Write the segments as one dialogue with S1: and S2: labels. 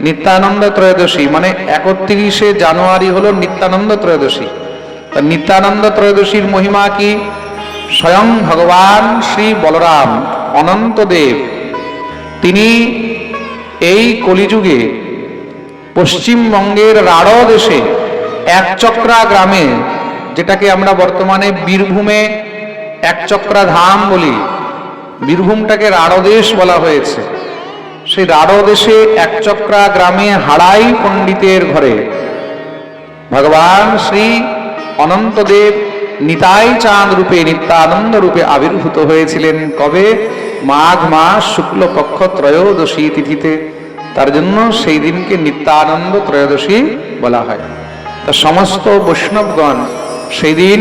S1: নিত্যানন্দ ত্রয়োদশী মানে একত্রিশে জানুয়ারি হলো নিত্যানন্দ ত্রয়োদশী। নিত্যানন্দ ত্রয়োদশীর মহিমা কি? স্বয়ং ভগবান শ্রী বলরাম অনন্তদেব তিনি এই কলিযুগে পশ্চিমবঙ্গের রাঢ় দেশে একচক্রা গ্রামে, যেটাকে আমরা বর্তমানে বীরভূমে একচক্রা ধাম বলি, বীরভূমটাকে রাঢ় দেশ বলা হয়েছে। সেই রাঢ় দেশে একচক্রা গ্রামে হাড়াই পণ্ডিতের ঘরে। ভগবান শ্রী অনন্তদেব নিতাই চাঁদ রূপে নিত্যানন্দ রূপে আবির্ভূত হয়েছিলেন কবে? মাঘ মাস শুক্লপক্ষ ত্রয়োদশী তিথিতে। তার জন্য সেই দিনকে নিত্যানন্দ ত্রয়োদশী বলা হয়। তা সমস্ত বৈষ্ণবগণ সেই দিন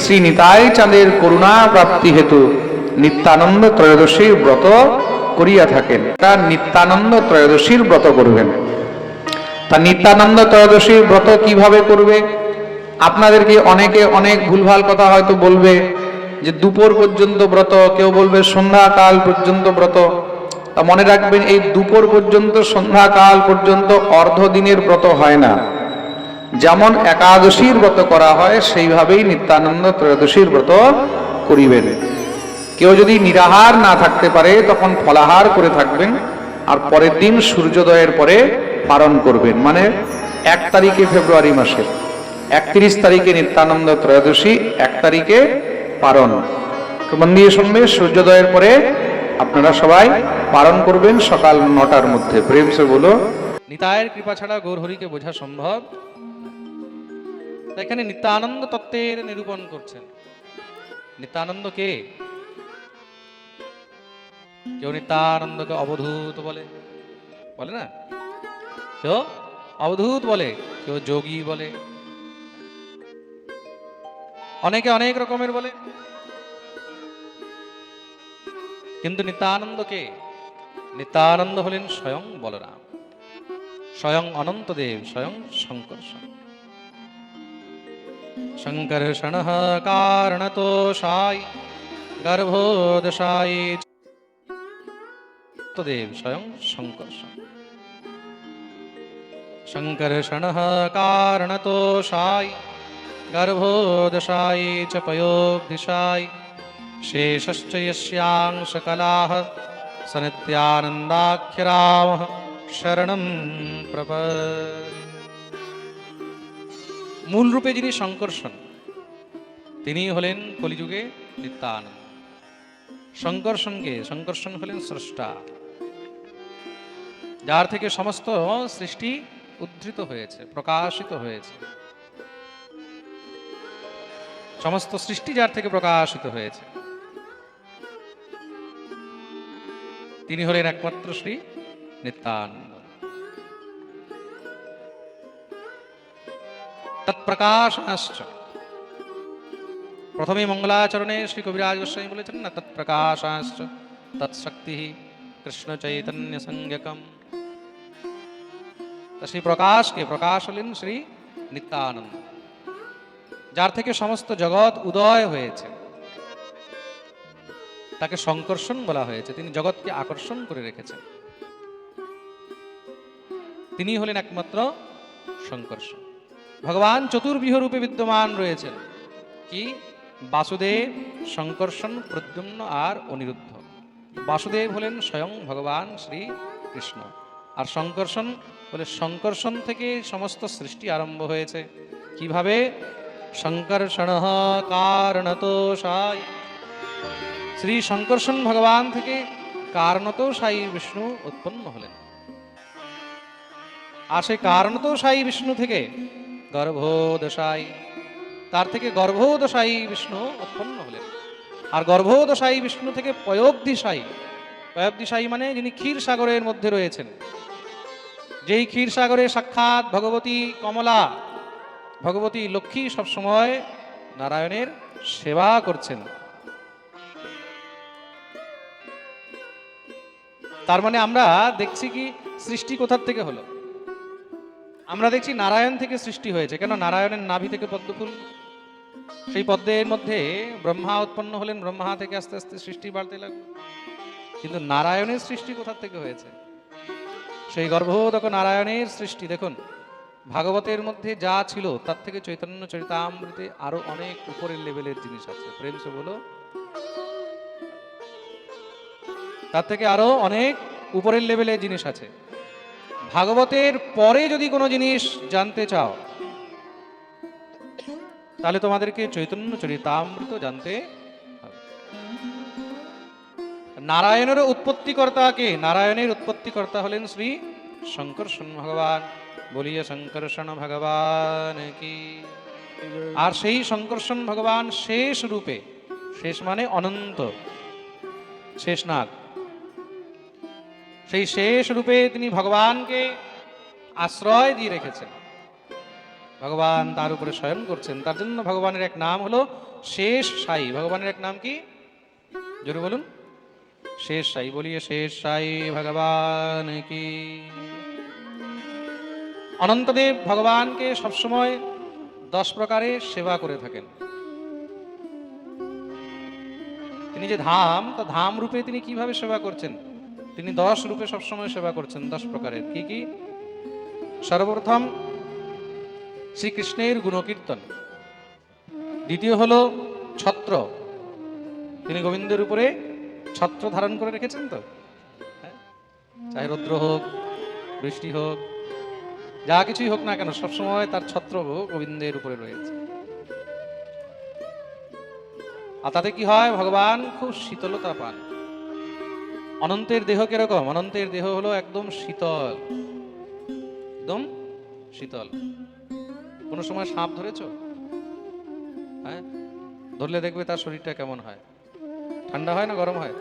S1: শ্রী নিতাই চাঁদের করুণা প্রাপ্তি হেতু নিত্যানন্দ ত্রয়োদশীর ব্রত করিয়া থাকেন। তার নিত্যানন্দ ত্রয়োদশীর ব্রত করবেন। তা নিত্যানন্দ ত্রয়োদশীর ব্রত কীভাবে করবে? আপনাদেরকে অনেকে অনেক ভুলভাল কথা হয়তো বলবে যে দুপুর পর্যন্ত ব্রত, কেউ বলবে সন্ধ্যাকাল পর্যন্ত ব্রত। তা মনে রাখবেন, এই দুপুর পর্যন্ত, সন্ধ্যাকাল পর্যন্ত অর্ধ দিনের ব্রত হয় না। যেমন একাদশীর ব্রত করা হয়, সেইভাবেই নিত্যানন্দ ত্রয়োদশীর ব্রত করিবেন। কেউ যদি নিরাহার না থাকতে পারে, তখন ফলাহার করে থাকবেন, আর পরের দিন সূর্যোদয়ের পরে পালন করবেন। মানে এক তারিখে ফেব্রুয়ারি মাসে, একত্রিশ তারিখে নিত্যানন্দ ত্রয়োদশী, এক তারিখে পালন। মন দিয়ে শুনবে, সূর্যোদয়ের পরে আপনারা সবাই পালন করবেন সকাল নটার মধ্যে। প্রেম সে বলো।
S2: নিতায়ের কৃপা ছাড়া গৌরহরিকে বোঝা সম্ভব। এখানে নিত্যানন্দ তত্ত্বের নিরূপণ করছেন। নিত্যানন্দ কে? কেউ নিত্যানন্দকে অবধূত বলে। বলে না? কেউ অবধূত বলে, কেউ যোগী বলে। অনেকে অনেক রকমের বলে। কিন্তু নিত্যানন্দ কে নিত্যানন্দ হলেন স্বয়ং বলরাম। স্বয়ং অনন্তদেব, স্বয়ং শঙ্কর শঙ্কর্ষণ শঙ্কর্ষণ কারণতোষায়, গর্ভোদশায় দেব স্বয়ং শঙ্কর্ষণ শঙ্কর্ষণ কারণতোষায় গর্ভোদশায় চ পয়োদিশায় शेषश्च यस्यांशकलाः स नित्यानन्दाख्यरामः শরণম প্রপ মূল রূপে যিনি শঙ্কর্ষণ তিনি হলেন কলিযুগে নিত্যানন্দ শঙ্কর্ষণকে শঙ্কর্ষণ হলেন স্রষ্টা যার থেকে সমস্ত সৃষ্টি উদ্ধৃত হয়েছে, প্রকাশিত হয়েছে। সমস্ত সৃষ্টি যার থেকে প্রকাশিত হয়েছে। তিনি হলেন একমাত্র শ্রী নিত্যানন্দ। তৎপ্রকাশাশ্চ। প্রথমে মঙ্গলাচরণে শ্রী কবিরাজ গোস্বামী বলেছেন না, তৎপ্রকাশাশ্চ। তৎশক্তি কৃষ্ণ চৈতন্য সংজ্ঞকম সেই প্রকাশকে প্রকাশ হলেন? শ্রী নিত্যানন্দ। যার থেকে সমস্ত জগৎ উদয় হয়েছে। তাকে সংকর্ষণ বলা হয়েছে। তিনি জগৎকে আকর্ষণ করে রেখেছেন। তিনি হলেন একমাত্র সংকর্ষণ। ভগবান চতুর্বিহ রূপে বিদ্যমান রয়েছেন। কি? বাসুদেব সংকর্ষণ প্রদ্যুম্ন আর অনিরুদ্ধ। বাসুদেব হলেন স্বয়ং ভগবান শ্রী কৃষ্ণ। আর সংকর্ষণ, বলে সংকর্ষণ থেকে সমস্ত সৃষ্টি আরম্ভ হয়েছে। কীভাবে? সংকর্ষণ কারণতোষায় শ্রী শঙ্কর্ষণ ভগবান থেকে কারণত সাই বিষ্ণু উৎপন্ন হলেন। আর সেই সাই বিষ্ণু থেকে গর্ভোদশাই, তার থেকে গর্ভোদশাই বিষ্ণু উৎপন্ন হলেন। আর গর্ভোদশাই বিষ্ণু থেকে পয়োব্দিশাই পয়োব্দিশাই মানে যিনি ক্ষীর সাগরের মধ্যে রয়েছেন। যেই ক্ষীর সাগরে সাক্ষাৎ ভগবতী কমলা, ভগবতী লক্ষ্মী সবসময় নারায়ণের সেবা করছেন। তার মানে আমরা দেখছি কি সৃষ্টি কোথার থেকে হলো? আমরা দেখছি নারায়ণ থেকে সৃষ্টি হয়েছে, কেন নারায়ণের নাভি থেকে পদ্মফুল সেই পদ্মের মধ্যে ব্রহ্মা উৎপন্ন হলেন, ব্রহ্মা থেকে আস্তে আস্তে সৃষ্টি বাড়তে লাগল। কিন্তু নারায়ণের সৃষ্টি কোথার থেকে হয়েছে? সেই গর্ভোদক নারায়ণের সৃষ্টি, দেখুন, ভাগবতের মধ্যে যা ছিল, তার থেকে চৈতন্য চরিতামৃতে আরও অনেক উপরের লেভেলের জিনিস আছে। প্রেম সে বলো, তার থেকে আরও অনেক উপরের লেভেলের জিনিস আছে। ভাগবতের পরে যদি কোনো জিনিস জানতে চাও, তাহলে তোমাদেরকে চৈতন্য চরিতামৃত জানতে নারায়ণের উৎপত্তিকর্তা কে নারায়ণের উৎপত্তিকর্তা হলেন শ্রী শঙ্করষণ ভগবান। বলিয়ে শঙ্করষণ ভগবান কি? আর সেই শঙ্করষণ ভগবান শেষ রূপে, শেষ মানে অনন্ত শেষনাগ সেই শেষ রূপে তিনি ভগবানকে আশ্রয় দিয়ে রেখেছেন। ভগবান তার উপরে শয়ন করছেন। তার জন্য ভগবানের এক নাম হলো শেষ সাই। ভগবানের এক নাম কি? জোরে বলুন। শেষ সাই বলিয়ে শেষ সাই ভগবান কি। অনন্তদেব ভগবানকে সবসময় দশ প্রকারে সেবা করে থাকেন। তিনি যে ধাম, তা ধাম রূপে তিনি কীভাবে সেবা করছেন? তিনি দশ রূপে সবসময় সেবা করছেন, দশ প্রকারের। কি কি? সর্বপ্রথম শ্রীকৃষ্ণের গুণকীর্তন। দ্বিতীয় হল ছত্র। তিনি গোবিন্দের উপরে ছত্র ধারণ করে রেখেছেন তো? হ্যাঁ? চাহে রৌদ্র হোক, বৃষ্টি হোক, যা কিছুই হোক না কেন, সবসময় তার ছত্র গোবিন্দের উপরে রয়েছে। আর তাতে কি হয়? ভগবান খুব শীতলতা পান। অনন্তের দেহ কীরকম? অনন্তের দেহ হলো একদম শীতল। একদম শীতল। কোনো সময় সাপ ধরেছ? হ্যাঁ? ধরলে দেখবে তার শরীরটা কেমন হয়। ঠান্ডা হয় না গরম হয়?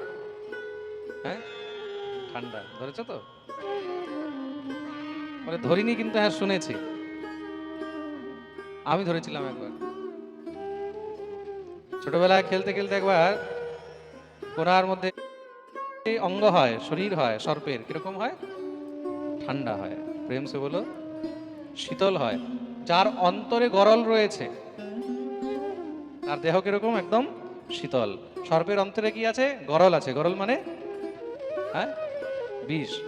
S2: হ্যাঁ? ঠান্ডা। ধরেছো তো? মানে ধরিনি কিন্তু হ্যাঁ শুনেছি। আমি ধরেছিলাম একবার। ছোটবেলায় খেলতে খেলতে একবার কোনার মধ্যে অঙ্গ হয়, শরীর হয়, সর্পের। কীরকম হয়? ঠান্ডা হয়। প্রেম সে বলো, শীতল হয়। যার অন্তরে গরল রয়েছে, তার দেহ কীরকম? একদম শীতল। সর্পের অন্তরে কি আছে? গরল আছে। গরল মানে? হ্যাঁ? বিষ।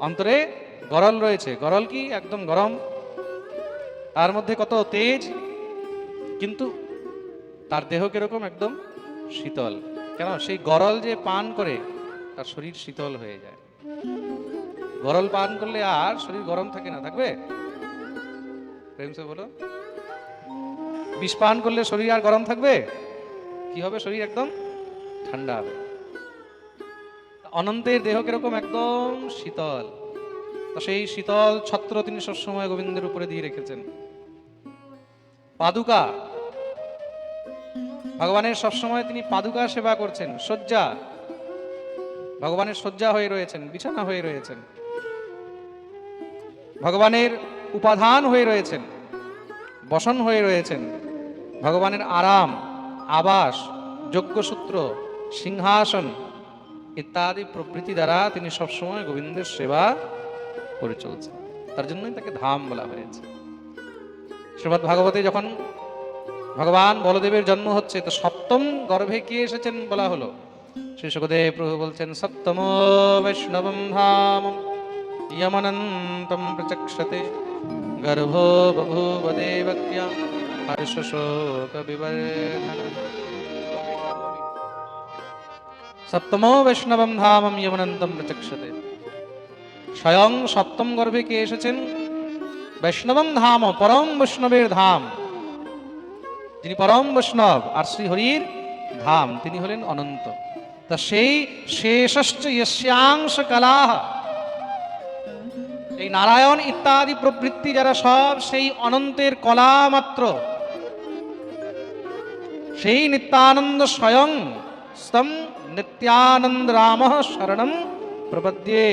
S2: অন্তরে গরল রয়েছে। গরল কি? একদম গরম। তার মধ্যে কত? তেজ। কিন্তু তার দেহ কীরকম? একদম শীতল। কেন? সেই গরল যে পান করে, তার শরীর শীতল হয়ে যায়। গরল পান করলে আর শরীর গরম থাকে না। থাকবে? প্রেম সে বলো। বিষ পান করলে শরীর আর গরম থাকবে? কি হবে শরীর একদম? ঠান্ডা হবে। অনন্তের দেহ কীরকম? একদম শীতল। তো সেই শীতল ছত্র তিনি সবসময় গোবিন্দের উপরে দিয়ে রেখেছেন। পাদুকা। ভগবানের সবসময় তিনি পাদুকা সেবা করছেন। শয্যা। ভগবানের শয্যা হয়ে রয়েছেন, বিছানা হয়ে রয়েছেন। ভগবানের উপাধান হয়ে রয়েছেন। বসন হয়ে রয়েছেন। ভগবানের আরাম, আবাস, যজ্ঞসূত্র, সিংহাসন ইত্যাদি প্রভৃতি দ্বারা তিনি সবসময় গোবিন্দের সেবা করে চলছেন। তার জন্যই তাকে ধাম বলা হয়েছে। শ্রীমৎ ভাগবতে যখন ভগবান বলদেবের জন্ম হচ্ছে, তো সপ্তম গর্ভে কে এসেছেন বলা হলো? শ্রী সুখদেব প্রভু বলছেন, সপ্তম বৈষ্ণবম ধাম ইয়মনন্তম প্রচক্ষতে, গর্ভো বভূব দেবক্যা সপ্তমো বৈষ্ণবম ধামম ইয়মনন্তম প্রচক্ষতে স্বয়ং সপ্তম গর্ভে কে এসেছেন বৈষ্ণবম ধাম পরম বৈষ্ণবের ধাম যিনি পরম বৈষ্ণব আর শ্রীহরির ধাম তিনি হলেন অনন্ত তা সেই শেষশ্চ ইয়স্যাংশ কালাহ এই নারায়ণ ইত্যাদি প্রবৃত্তি যারা সব, সেই অনন্তের কলা মাত্র। সেই নিত্যানন্দ স্বয়ং স্তম নিত্যানন্দ রাম শরণম প্রপদ্যে।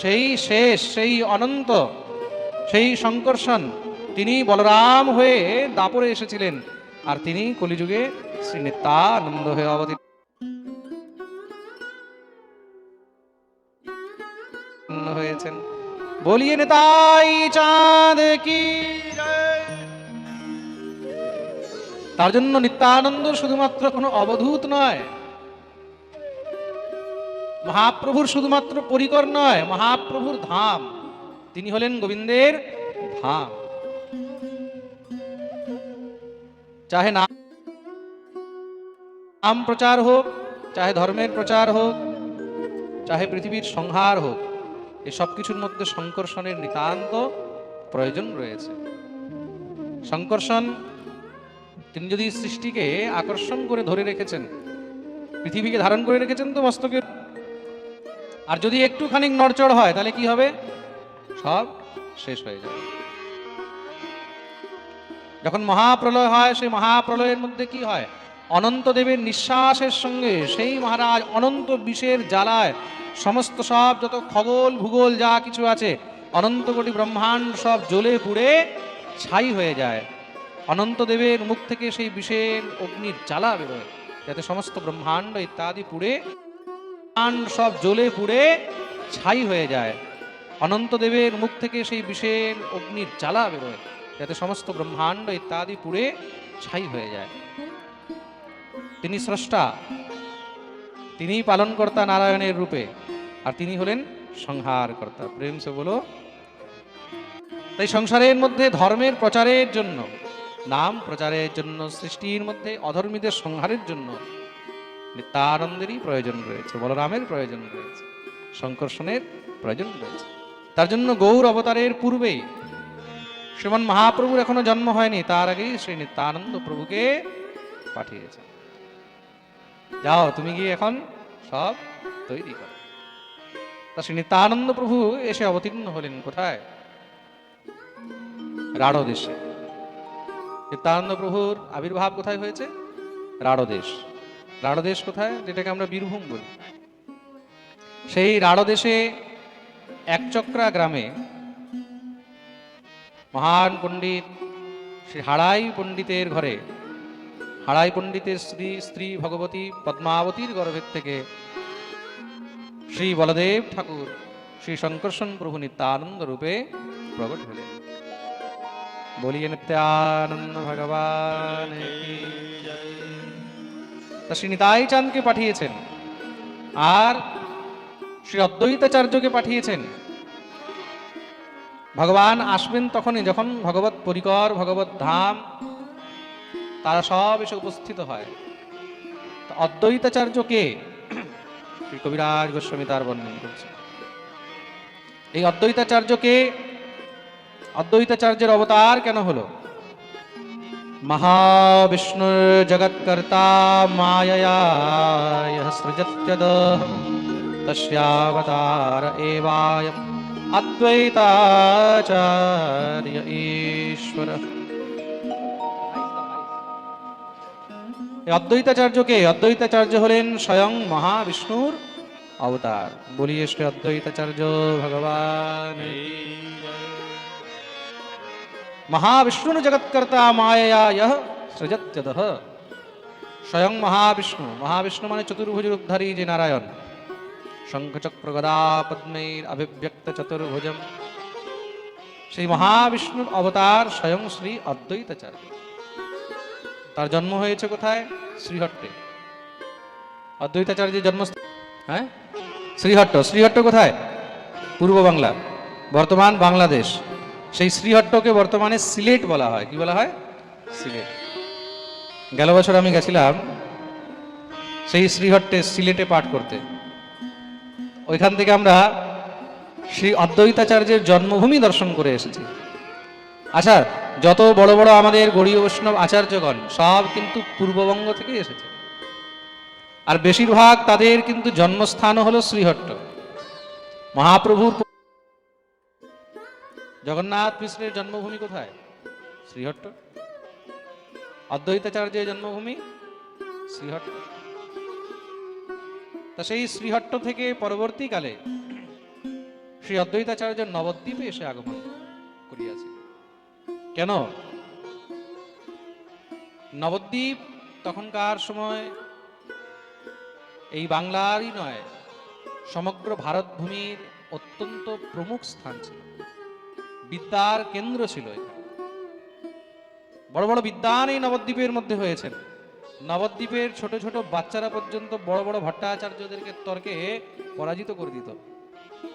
S2: সেই শেষ, সেই অনন্ত, সেই শঙ্কর্ষণ তিনি বলরাম হয়ে দাপরে এসেছিলেন আর তিনি কলিযুগে শ্রী নিত্যানন্দ হয়ে অবতীর্ণ। হয়েছেন। বলিয়ে নেতাই চাঁদ কি। তার জন্য নিত্যানন্দ শুধুমাত্র কোনো অবধূত নয়। মহাপ্রভুর শুধুমাত্র পরিকর নয়, মহাপ্রভুর ধাম। তিনি হলেন গোবিন্দের ধাম। চাহে নাম নাম প্রচার হোক, চাহে ধর্মের প্রচার হোক, চাহে পৃথিবীর সংহার হোক এই সব কিছুর মধ্যে সংকর্ষণের নিতান্ত প্রয়োজন রয়েছে। সংকর্ষণ তিনি যদি সৃষ্টিকে আকর্ষণ করে ধরে রেখেছেন, পৃথিবীকে ধারণ করে রেখেছেন, তো মস্তকের আর যদি একটুখানি নড়চড় হয়, তাহলে কি হবে? সব শেষ হয়ে যাবে যখন মহাপ্রলয় হয়, সেই মহাপ্রলয়ের মধ্যে কি হয়? অনন্ত দেবের নিঃশ্বাসের সঙ্গে সেই মহারাজ অনন্ত বিষের জ্বালায় সমস্ত সব যত খগোল, ভূগোল, যা কিছু আছে, অনন্ত কোটি ব্রহ্মাণ্ড সব জ্বলে পুড়ে ছাই হয়ে যায়। অনন্ত দেবের মুখ থেকে সেই বিষের অগ্নির জ্বালা বেরোয়। যাতে সমস্ত ব্রহ্মাণ্ড ইত্যাদি পুড়ে সব জ্বলে পুড়ে, ছাই হয়ে যায়। অনন্ত দেবের মুখ থেকে সেই বিষের অগ্নির জ্বালা বেরোয়। যাতে সমস্ত ব্রহ্মাণ্ড ইত্যাদি পুড়ে, ছাই হয়ে যায়। তিনি স্রষ্টা। তিনিই পালনকর্তা নারায়ণের রূপে। আর তিনি হলেন সংহারকর্তা। প্রেম সে বলো। তাই সংসারের মধ্যে ধর্মের প্রচারের জন্য নাম প্রচারের জন্য, সৃষ্টির মধ্যে অধর্মীদের সংহারের জন্য নিত্যানন্দেরই প্রয়োজন রয়েছে, বলরামের প্রয়োজন রয়েছে সংকর্ষণের প্রয়োজন রয়েছে। তার জন্য গৌর অবতারের পূর্বে শ্রীমন মহাপ্রভুর এখনও জন্ম হয়নি, তার আগেই শ্রী নিত্যানন্দ প্রভুকে পাঠিয়েছে যাও, তুমি গিয়ে এখন সব তৈরি করো। তা শ্রী নিত্যানন্দ প্রভু এসে অবতীর্ণ হলেন কোথায়? রাঢ় দেশে নিত্যানন্দ প্রভুর আবির্ভাব কোথায় হয়েছে? রাঢ় দেশ রাঢ় দেশ কোথায়? যেটাকে আমরা বীরভূম বলি। সেই রাঢ় দেশে একচক্রা গ্রামে মহান পণ্ডিত শ্রী হাড়াই পণ্ডিতের ঘরে, হাড়াই পণ্ডিতের স্ত্রী স্ত্রী ভগবতী পদ্মাবতীর গর্ভের থেকে শ্রী বলদেব ঠাকুর, শ্রী শঙ্কর্ষণ প্রভু নিত্যানন্দ রূপে প্রকট হলেন। বলিয়ে নিত্যানন্দ ভগবান তা শ্রী নিতাই চাঁদকে পাঠিয়েছেন, আর শ্রী অদ্বৈতাচার্যকে পাঠিয়েছেন। ভগবান আসবেন তখনই যখন ভগবত পরিকর ভগবত ধাম, তারা সব এসে উপস্থিত হয়। অদ্বৈতাচার্যকে শ্রী কবিরাজ গোস্বামী তার বর্ণন করছে এই অদ্বৈতাচার্যকে অদ্বৈতাচার্যের অবতার কেন হলো? মহাবিষ্ণুর জগৎকর্তা ইহ সৃজত্যদ। এবায় অদ্বৈতাচার্য ঈশ্বর। অদ্বৈতাচার্যকে অদ্বৈতাচার্য হলেন স্বয়ং মহাবিষ্ণুর অবতার। বলিয়ে শ্রী অদ্বৈতাচার্য ভগবান। মহাবিষ্ণু জগৎকর্তা মায়া ইহ সৃজত্যদ স্বয়ং মহাবিষ্ণু মহাবিষ্ণু মানে চতুর্ভুজ রূপধারী যে নারায়ণ। শঙ্খচক্র গদা পদ্মের অভিব্যক্ত চতুর্ভুজম। সেই মহাবিষ্ণুর অবতার স্বয়ং শ্রী অদ্বৈতাচার্য। তার জন্ম হয়েছে কোথায়? শ্রীহট্টে। অদ্বৈতাচার্যের জন্ম হ্যাঁ? শ্রীহট্ট শ্রীহট্ট কোথায়? পূর্ব বাংলা, বর্তমান বাংলাদেশ। সেই শ্রীহট্টকে বর্তমানে সিলেট বলা হয়। কি বলা হয়? সিলেট। গেল বছর আমি গেছিলাম সেই শ্রীহট্টে সিলেটে পাঠ করতে। ওইখান থেকে আমরা শ্রী অদ্বৈতাচার্যের জন্মভূমি দর্শন করে এসেছি। আচ্ছা যত বড় বড় আমাদের গড়ীয় বৈষ্ণব আচার্যগণ সব কিন্তু পূর্ববঙ্গ থেকে এসেছে। আর বেশিরভাগ তাদের কিন্তু জন্মস্থানও হলো শ্রীহট্ট। মহাপ্রভুর জগন্নাথ মিশ্রের জন্মভূমি কোথায়? শ্রীহট্ট। অদ্বৈতাচার্যের জন্মভূমি শ্রীহট্ট। তা সেই শ্রীহট্ট থেকে পরবর্তীকালে শ্রী অদ্বৈতাচার্য নবদ্বীপে এসে আগমন করিয়াছে কেন? নবদ্বীপ তখনকার সময় এই বাংলারই নয়, সমগ্র ভারত ভূমির অত্যন্ত প্রমুখ স্থান ছিল। বিদ্যার কেন্দ্র ছিল বড় বড় বিদ্যান এই নবদ্বীপের মধ্যে হয়েছেন নবদ্বীপের ছোট ছোট বাচ্চারা পর্যন্ত বড় বড় ভট্টাচার্যদেরকে তর্কে পরাজিত করে দিত।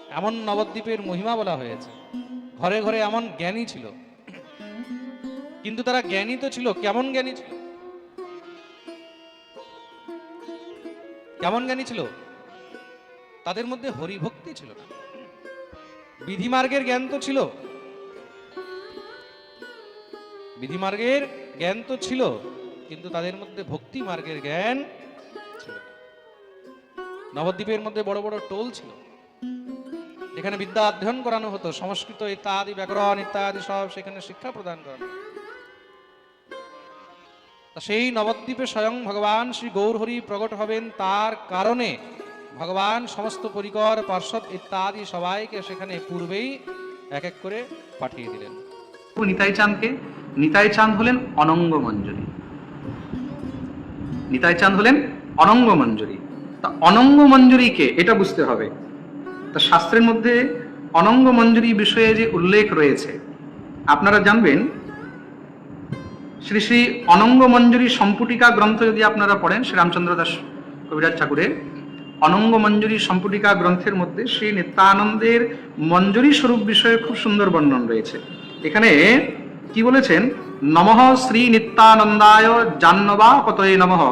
S2: এমন নবদ্বীপের মহিমা বলা হয়েছে। ঘরে ঘরে এমন জ্ঞানী ছিল। কিন্তু তারা জ্ঞানী তো ছিল, কেমন জ্ঞানী ছিল? কেমন জ্ঞানী ছিল? তাদের মধ্যে হরিভক্তি ছিল না। বিধিমার্গের জ্ঞান তো ছিল। বিধিমার্গের জ্ঞান তো ছিল, কিন্তু তাদের মধ্যে ভক্তি মার্গের জ্ঞান ছিল নবদ্বীপের মধ্যে বড় বড় টোল ছিল। এখানে বিদ্যা অধ্যয়ন করানো হতো, সংস্কৃত ইত্যাদি, ব্যাকরণ ইত্যাদি সব সেখানে শিক্ষা প্রদান করানো সেই নবদ্বীপে স্বয়ং ভগবান শ্রী গৌরহরি প্রকট হবেন, তার কারণে ভগবান সমস্ত পরিকর, পার্শ্বদ ইত্যাদি সবাইকে সেখানে পূর্বেই এক এক করে পাঠিয়ে দিলেন।
S1: নিতাই চাঁদকে নিতাই চাঁদ হলেন অনঙ্গ মঞ্জুরি নিতাই চাঁদ হলেন অনঙ্গ মঞ্জুরি তা অনঙ্গ মঞ্জুরিকে এটা বুঝতে হবে। তা শাস্ত্রের মধ্যে অনঙ্গ মঞ্জুরি বিষয়ে যে উল্লেখ রয়েছে, আপনারা জানবেন, শ্রী শ্রী অনঙ্গ মঞ্জুরি সম্পুটিকা গ্রন্থ যদি আপনারা পড়েন শ্রীরামচন্দ্র দাস কবিরাজ ঠাকুরের অনঙ্গ মঞ্জুরি সম্পুটিকা গ্রন্থের মধ্যে শ্রী নিত্যানন্দের মঞ্জুরি স্বরূপ বিষয়ে খুব সুন্দর বর্ণন রয়েছে। এখানে কি বলেছেন? নমঃ শ্রী নিত্যানন্দায় জাহ্নবা পতয়ে নমঃ।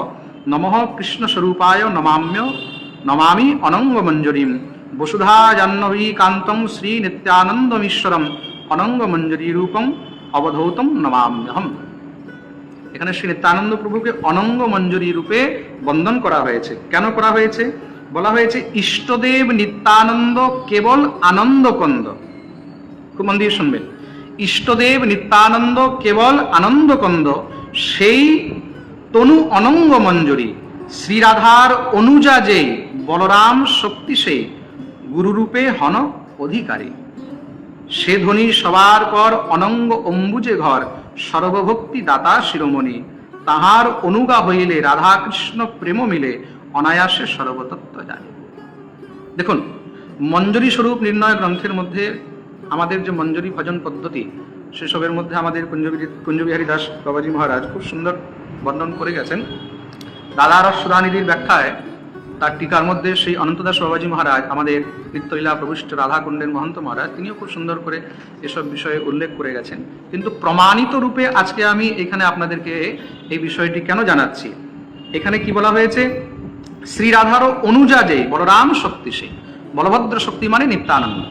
S1: নমঃ কৃষ্ণ স্বরূপায় নমাম্য। নমামি অনঙ্গ মঞ্জুরিম বসুধা জাহ্নবী কান্তং শ্রী নিত্যানন্দমীশ্বরম অনঙ্গ মঞ্জুরি রূপম অবধৌতম নমাম্যহম। এখানে শ্রী নিত্যানন্দ প্রভুকে অনঙ্গ মঞ্জুরি রূপে বন্দন করা হয়েছে। কেন করা হয়েছে? বলা হয়েছে, ইষ্টদেব নিত্যানন্দ কেবল আনন্দ কন্দ খুব মন দিয়ে শুনবেন। ইষ্টদেব নিত্যানন্দ কেবল আনন্দ কন্দ সেই তনু অনঙ্গ মঞ্জুরি, শ্রীরাধার অনুজা যে, বলরাম শক্তি সেই গুরুরূপে হন অধিকারী। সে ধ্বনি সবার পর অনঙ্গ অম্বুজে ঘর, সর্বভক্তি দাতা শিরোমণি, তাহার অনুগা হইলে রাধাকৃষ্ণ প্রেম মিলে, অনায়াসে সর্বতত্ত্ব জানে। দেখুন মঞ্জরি স্বরূপ নির্ণয় গ্রন্থের মধ্যে আমাদের যে মঞ্জরি ভজন পদ্ধতি, সেসবের মধ্যে আমাদের কুঞ্জবিহারী দাস বাবাজি মহারাজ খুব সুন্দর বর্ণন করে গেছেন। দাদার সুধানিধির ব্যাখ্যায় তার টিকার মধ্যে সেই অনন্তদাস বাবাজি মহারাজ, আমাদের নিত্যলীলা প্রবিষ্ট রাধাকুণ্ডের মহন্ত মহারাজ, তিনিও খুব সুন্দর করে এসব বিষয়ে উল্লেখ করে গেছেন। কিন্তু প্রমাণিত রূপে আজকে আমি এখানে আপনাদেরকে এই বিষয়টি কেন জানাচ্ছি? এখানে কি বলা হয়েছে? শ্রী রাধারও অনুজা যে বলরাম শক্তি সেই বলভদ্র শক্তি মানে নিত্যানন্দ।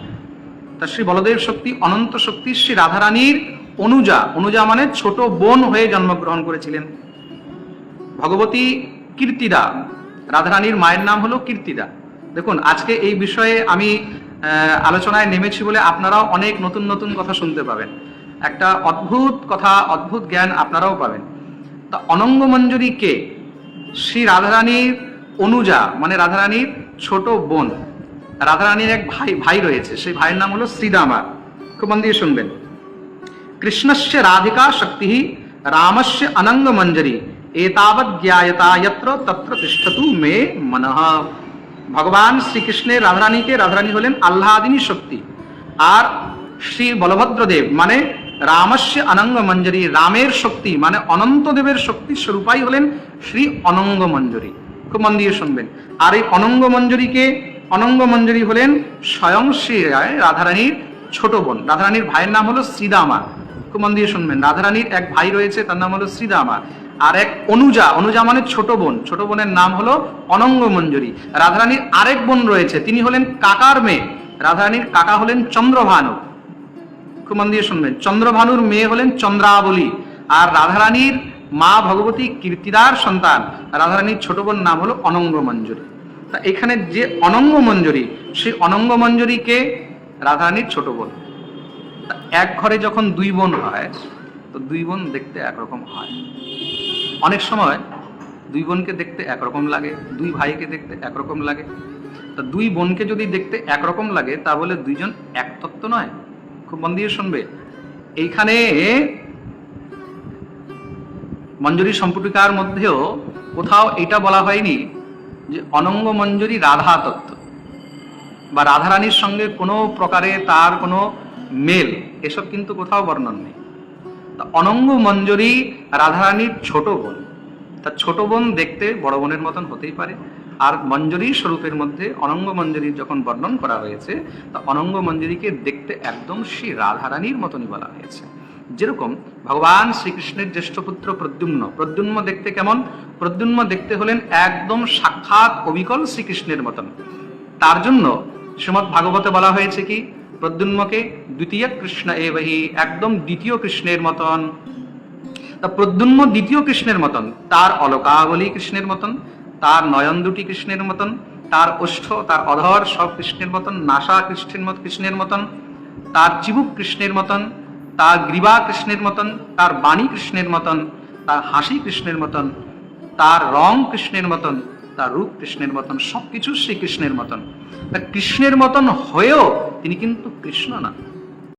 S1: তা শ্রী বলদেব শক্তি, অনন্ত শক্তি, শ্রী রাধারানীর অনুজা। অনুজা মানে ছোট বোন হয়ে জন্মগ্রহণ করেছিলেন। ভগবতী কীর্তিদা। রাধারানীর মায়ের নাম হলো কীর্তিদা। দেখুন, আজকে এই বিষয়ে আমি আলোচনায় নেমেছি বলে আপনারাও অনেক নতুন নতুন কথা শুনতে পাবেন। একটা অদ্ভুত কথা, অদ্ভুত জ্ঞান আপনারাও পাবেন। তা অনঙ্গ মঞ্জুরি কে? শ্রী রাধারানীর অনুজা মানে রাধারানীর ছোট বোন। রাধারানীর এক ভাই ভাই রয়েছে। সেই ভাইয়ের নাম হলো শ্রীদামা খুব মন দিয়ে শুনবেন। কৃষ্ণস্য রাধিকা শক্তি রামস্য অনঙ্গ মঞ্জরি, এতাবৎ জ্ঞায়তা যত্র তত্র তিষ্ঠতু মে মনঃ ভগবান শ্রীকৃষ্ণের রাধারানীকে রাধারানী হলেন আহ্লাদিনী শক্তি। আর শ্রী বলভদ্রদেব মানে রামস্য অনঙ্গ মঞ্জরি, রামের শক্তি মানে অনন্ত দেবের শক্তি স্বরূপাই হলেন শ্রী অনঙ্গ মঞ্জরি। খুব মন দিয়ে শুনবেন। আর এই অনঙ্গ মঞ্জরিকে অনঙ্গ মঞ্জরি হলেন স্বয়ং শ্রী রায় রাধারানীর ছোট বোন। রাধারানীর ভাইয়ের নাম হলো শ্রীদামা। খুব মন দিয়ে শুনবেন। রাধারানীর এক ভাই রয়েছে, তার নাম হলো শ্রীদামা। আর এক অনুজা অনুজা মানে ছোট বোন। ছোট বোনের নাম হলো অনঙ্গ মঞ্জুরি। রাধারানীর আরেক বোন রয়েছে, তিনি হলেন কাকার মেয়ে। রাধারানীর কাকা হলেন চন্দ্রভানু। খুব মন দিয়ে শুনবেন। চন্দ্রভানুর মেয়ে হলেন চন্দ্রাবলী। আর রাধারানীর মা ভগবতী কীর্তিদার সন্তান। রাধারানীর ছোট বোন নাম হলো অনঙ্গ মঞ্জুরি। তা এখানে যে অনঙ্গ মঞ্জুরি, সেই অনঙ্গ মঞ্জুরিকে রাধারানীর ছোট বোন। এক ঘরে যখন দুই বোন হয়, তো দুই বোন দেখতে একরকম হয়। অনেক সময় দুই বোনকে দেখতে একরকম লাগে, দুই ভাইকে দেখতে একরকম লাগে। তা দুই বোনকে যদি দেখতে একরকম লাগে তা বলে দুইজন এক তত্ত্ব নয়। খুব মন দিয়ে শুনবে। এইখানে মঞ্জুরি সম্পুটিকার মধ্যেও কোথাও এটা বলা হয়নি যে অনঙ্গ মঞ্জুরি রাধা তত্ত্ব বা রাধারানীর সঙ্গে কোনো প্রকারে তার কোনো মেল, এসব কিন্তু কোথাও বর্ণন নেই। তা অনঙ্গ মঞ্জুরি রাধারানীর ছোট বোন তার ছোট বোন দেখতে বড় বোনের মতন হতেই পারে। আর মঞ্জরি স্বরূপের মধ্যে অনঙ্গ মঞ্জরির যখন বর্ণন করা হয়েছে, তা অনঙ্গ মঞ্জরিকে দেখতে একদম শ্রী রাধারানীর মতনই বলা হয়েছে। যেরকম ভগবান শ্রীকৃষ্ণের জ্যেষ্ঠ পুত্র প্রদ্যুম্ন। প্রদ্যুম্ন দেখতে কেমন? প্রদ্যুম্ন দেখতে হলেন একদম সাক্ষাৎ অবিকল শ্রীকৃষ্ণের মতন। তার জন্য শ্রীমৎ ভাগবতে বলা হয়েছে কি? প্রদ্যুম্নকে দ্বিতীয় কৃষ্ণ এবাহি একদম দ্বিতীয় কৃষ্ণের মতন। তা প্রদ্যুম্ন দ্বিতীয় কৃষ্ণের মতন। তার অলকাবলী কৃষ্ণের মতন, তার নয়ন দুটি কৃষ্ণের মতন, তার ওষ্ঠ, তার অধর সব কৃষ্ণের মতন, নাসা কৃষ্ণের মত কৃষ্ণের মতন, তার চিবুক কৃষ্ণের মতন তার গ্রীবা কৃষ্ণের মতন, তার বাণী কৃষ্ণের মতন, তার হাসি কৃষ্ণের মতন, তার রং কৃষ্ণের মতন, তার রূপ কৃষ্ণের মতন সব কিছু শ্রীকৃষ্ণের মতন। তা কৃষ্ণের মতন হয়েও তিনি কিন্তু কৃষ্ণ না।